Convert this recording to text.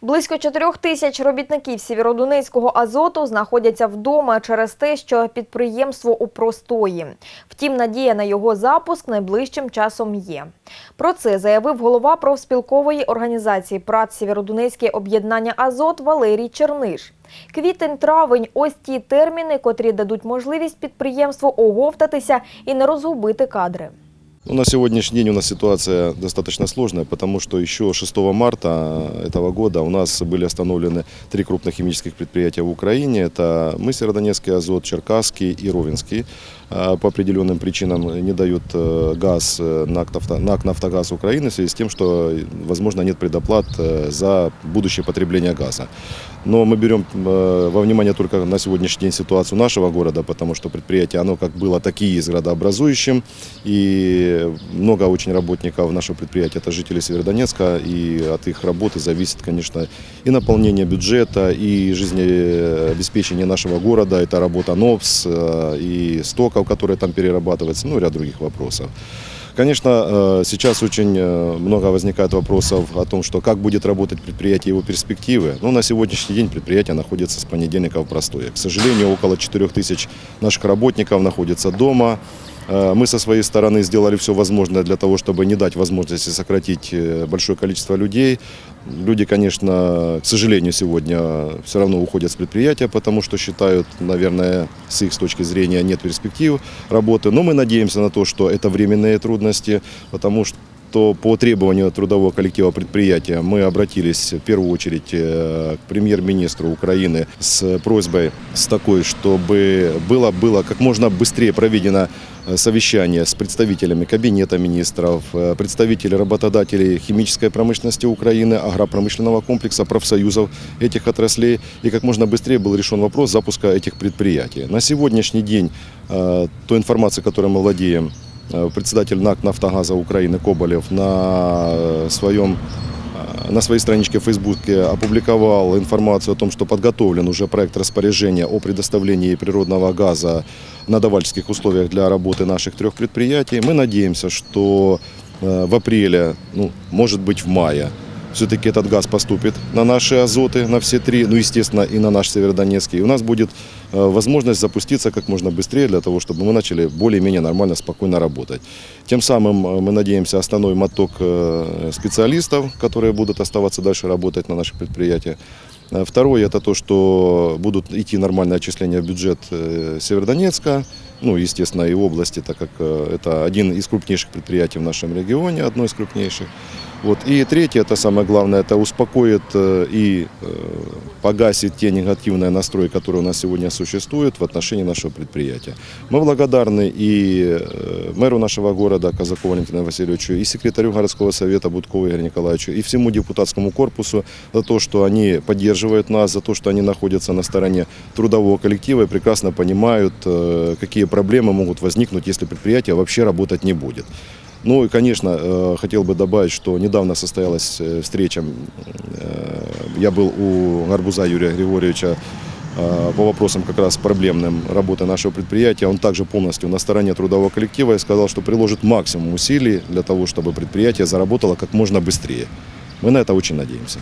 Близько 4 тисяч робітників Сєвєродонецького азоту знаходяться вдома через те, що підприємство у простої. Втім, надія на його запуск найближчим часом є. Про це заявив голова профспілкової організації «Прат Сєвєродонецьке об'єднання Азот Валерій Черниш. Квітень-травень – ось ті терміни, котрі дадуть можливість підприємству оговтатися і не розгубити кадри. Ну, на сегодняшний день у нас ситуация достаточно сложная, потому что еще 6 марта этого года у нас были остановлены три крупных химических предприятия в Украине. Это мы, Северодонецкий азот, Черкасский и Ровенский. А, По определенным причинам не дают э, газ э, НАК «Нафто- НАК «Нафтогаз» Украины в связи с тем, что, возможно, нет предоплат э, за будущее потребление газа. Но мы берем во внимание только на сегодняшний день ситуацию нашего города, потому что предприятие, оно как было, так и есть градообразующим. И много очень работников нашего предприятия, это жители Северодонецка, и от их работы зависит, конечно, и наполнение бюджета, и жизнеобеспечение нашего города, это работа НОПС, э, и стоков, которые там перерабатываются, ну и ряд других вопросов. Конечно, э, сейчас очень э, много возникает вопросов о том, что как будет работать предприятие, его перспективы. Ну, на сегодняшний день предприятие находится с понедельника в простое. К сожалению, около 4 тысяч наших работников находится дома. Э, Мы со своей стороны сделали все возможное для того, чтобы не дать возможности сократить э, большое количество людей. Люди, конечно, к сожалению, сегодня все равно уходят с предприятия, потому что считают, наверное, с их точки зрения нет перспектив работы. Но мы надеемся на то, что это временные трудности, потому что по требованию трудового коллектива предприятия мы обратились в первую очередь э, к премьер-министру Украины с просьбой с такой, чтобы было, было как можно быстрее проведено э, совещание с представителями Кабинета министров, э, представителей работодателей химической промышленности Украины, агропромышленного комплекса, профсоюзов этих отраслей. И как можно быстрее был решен вопрос запуска этих предприятий. На сегодняшний день той информацией, которой мы владеем, председатель НАК «Нафтогаза» Украины Коболев на э, своем э, на своей страничке в Фейсбуке опубликовал информацию о том, что подготовлен уже проект распоряжения о предоставлении природного газа на давальских условиях для работы наших трех предприятий. Мы надеемся, что э, в апреле, ну, может быть в мае, все-таки этот газ поступит на наши азоты, на все три, ну, естественно, и на наш Северодонецкий. И у нас будет э, возможность запуститься как можно быстрее для того, чтобы мы начали более-менее нормально, спокойно работать. Тем самым э, мы надеемся остановим отток э, специалистов, которые будут оставаться дальше работать на наших предприятиях. Второе это то, что будут идти нормальные отчисления в бюджет Северодонецка, ну, естественно, и области, так как это один из крупнейших предприятий в нашем регионе, одно из крупнейших. Вот. И третье, это самое главное, это успокоит э, и э, погасит те негативные настрои, которые у нас сегодня существуют в отношении нашего предприятия. Мы благодарны и э, мэру нашего города Казакову Валентину Васильевичу, и секретарю городского совета Будкову Игорю Николаевичу, и всему депутатскому корпусу за то, что они поддерживают нас, за то, что они находятся на стороне трудового коллектива и прекрасно понимают, какие проблемы могут возникнуть, если предприятие вообще работать не будет. Ну и, конечно, э, хотел бы добавить, что недавно состоялась э, встреча, э, я был у Гарбуза Юрия Григорьевича по вопросам как раз проблемным работы нашего предприятия. Он также полностью на стороне трудового коллектива и сказал, что приложит максимум усилий для того, чтобы предприятие заработало как можно быстрее. Мы на это очень надеемся.